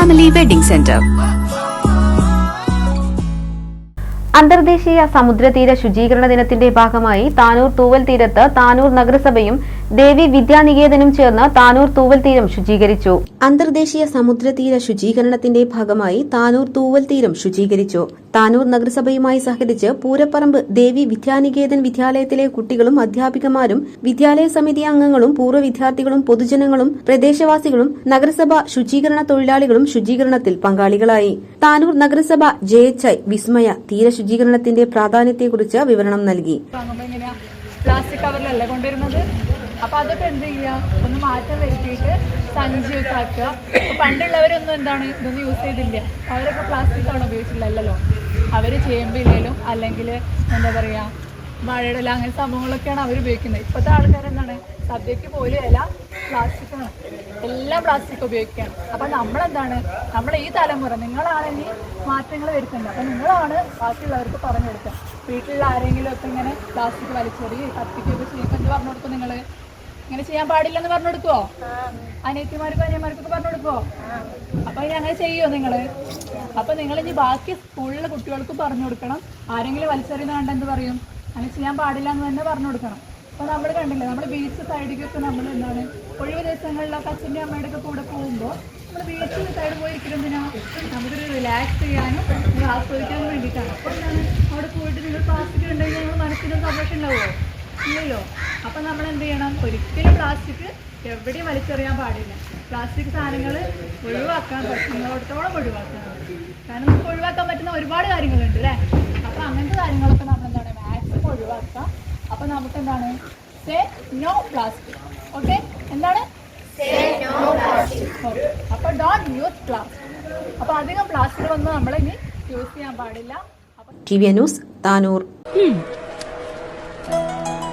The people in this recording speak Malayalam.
ഫാമിലി വെഡിംഗ് സെന്റർ അന്തർദേശീയ സമുദ്രതീര ശുചീകരണ ദിനത്തിന്റെ ഭാഗമായി താനൂർ തൂവൽ തീരത്ത് താനൂർ നഗരസഭയും ദേവി വിദ്യാനികേതനും ചേർന്ന് താനൂർ തൂവൽ തീരം ശുചീകരിച്ചു. അന്തർദേശീയ സമുദ്രതീര ശുചീകരണത്തിന്റെ ഭാഗമായി താനൂർ തൂവൽ തീരം ശുചീകരിച്ചു. താനൂർ നഗരസഭയുമായി സഹകരിച്ച് പൂരപ്പറമ്പ് ദേവി വിദ്യാനികേതൻ വിദ്യാലയത്തിലെ കുട്ടികളും അധ്യാപികമാരും വിദ്യാലയ സമിതി അംഗങ്ങളും പൂർവ വിദ്യാർത്ഥികളും പൊതുജനങ്ങളും പ്രദേശവാസികളും നഗരസഭ ശുചീകരണ തൊഴിലാളികളും ശുചീകരണത്തിൽ പങ്കാളികളായി. താനൂർ നഗരസഭ ജെ എച്ച് ഐ വിസ്മയ തീര ശുചീകരണത്തിന്റെ പ്രാധാന്യത്തെക്കുറിച്ച് വിവരണം നൽകി. പ്ലാസ്റ്റിക് കവറിലല്ലേ കൊണ്ടുവരുന്നത്. അപ്പൊ അതൊക്കെ എന്ത് ചെയ്യുക ഒന്ന് മാറ്റം വരുത്തിയിട്ട് സഞ്ചി ഒക്കെ ആക്കുക പണ്ടുള്ളവരൊന്നും എന്താണ് ഇതൊന്നും യൂസ് ചെയ്തില്ല. അവരൊക്കെ പ്ലാസ്റ്റിക് ആണ് ഉപയോഗിച്ചില്ലല്ലോ അവർ ചേമ്പില്ലേലും അല്ലെങ്കിൽ എന്താ പറയാ മഴയുടെ ഇല അങ്ങനെ സംഭവങ്ങളൊക്കെയാണ് അവർ ഉപയോഗിക്കുന്നത്. ഇപ്പോഴത്തെ ആൾക്കാർ എന്താണ്? സദ്യക്ക് പോലും പ്ലാസ്റ്റിക് ആണ്. എല്ലാം പ്ലാസ്റ്റിക് ഉപയോഗിക്കുകയാണ്. അപ്പൊ നമ്മളെന്താണ്? നമ്മൾ ഈ തലമുറ നിങ്ങളാണ് ഇനി മാറ്റങ്ങൾ വരുത്തുന്നത്. അപ്പൊ നിങ്ങളാണ് ബാക്കിയുള്ളവർക്ക് പറഞ്ഞു കൊടുക്കുക. വീട്ടിലുള്ള ആരെങ്കിലും ഒക്കെ ഇങ്ങനെ പ്ലാസ്റ്റിക് വലിച്ചെറി കത്തിക്കുകയൊക്കെ ചെയ്യുമ്പോൾ എന്ത് പറഞ്ഞു കൊടുക്കും നിങ്ങൾ ഇങ്ങനെ ചെയ്യാൻ പാടില്ലെന്ന് പറഞ്ഞു കൊടുക്കുവോ അനിയത്തിമാർക്കും അനിയന്മാർക്കൊക്കെ പറഞ്ഞു കൊടുക്കുവോ അപ്പൊ ഇനി അങ്ങനെ ചെയ്യോ നിങ്ങൾ? അപ്പൊ നിങ്ങൾ ഇനി ബാക്കി സ്കൂളിലെ കുട്ടികൾക്ക് പറഞ്ഞു കൊടുക്കണം ആരെങ്കിലും വലിച്ചെറിയുന്ന കണ്ട എന്ത് പറയും? അങ്ങനെ ചെയ്യാൻ പാടില്ല എന്ന് തന്നെ പറഞ്ഞു കൊടുക്കണം അപ്പൊ നമ്മൾ കണ്ടില്ലേ നമ്മൾ ബീച്ച് സൈഡിലേക്കൊക്കെ നമ്മൾ എന്താണ് ഒഴിവ് ദിവസങ്ങളിലൊക്കെ അച്ഛന്റെ അമ്മയുടെ ഒക്കെ കൂടെ പോകുമ്പോൾ നമ്മൾ ബീച്ചിൽ സൈഡ് പോയിരിക്കും എന്തിനാ നമുക്കൊരു റിലാക്സ് ചെയ്യാനും ആസ്വദിക്കാനും വേണ്ടിയിട്ടാണ്. അപ്പോൾ എന്താണ് അവിടെ പോയിട്ട് നിങ്ങൾ പ്ലാസ്റ്റിക് ഉണ്ടെങ്കിൽ നിങ്ങൾ മനസ്സിനൊരു സന്തോഷം ഉണ്ടാവുമോ? ഇല്ലല്ലോ. അപ്പൊ നമ്മൾ എന്ത് ചെയ്യണം ഒരിക്കലും പ്ലാസ്റ്റിക് എവിടെയും വലിച്ചെറിയാൻ പാടില്ല. പ്ലാസ്റ്റിക് സാധനങ്ങൾ ഒഴിവാക്കാൻ പറ്റുന്നിടത്തോളം ഒഴിവാക്കാൻ കാരണം നമുക്ക് ഒഴിവാക്കാൻ പറ്റുന്ന ഒരുപാട് കാര്യങ്ങളുണ്ട് അല്ലേ? അപ്പൊ അങ്ങനത്തെ കാര്യങ്ങളൊക്കെ നമ്മൾ എന്താണ് മാക്സിമം ഒഴിവാക്കാം. അപ്പൊ നമുക്ക് എന്താണ് സേ നോ പ്ലാസ്റ്റിക് ഓക്കെ എന്താണ് Okay. അപ്പൊ ഡോണ്ട് യൂസ് പ്ലാസ്റ്റിക് അപ്പൊ അധികം പ്ലാസ്റ്റിക് വന്ന് നമ്മളിനി യൂസ് ചെയ്യാൻ പാടില്ല. T V news Tanur.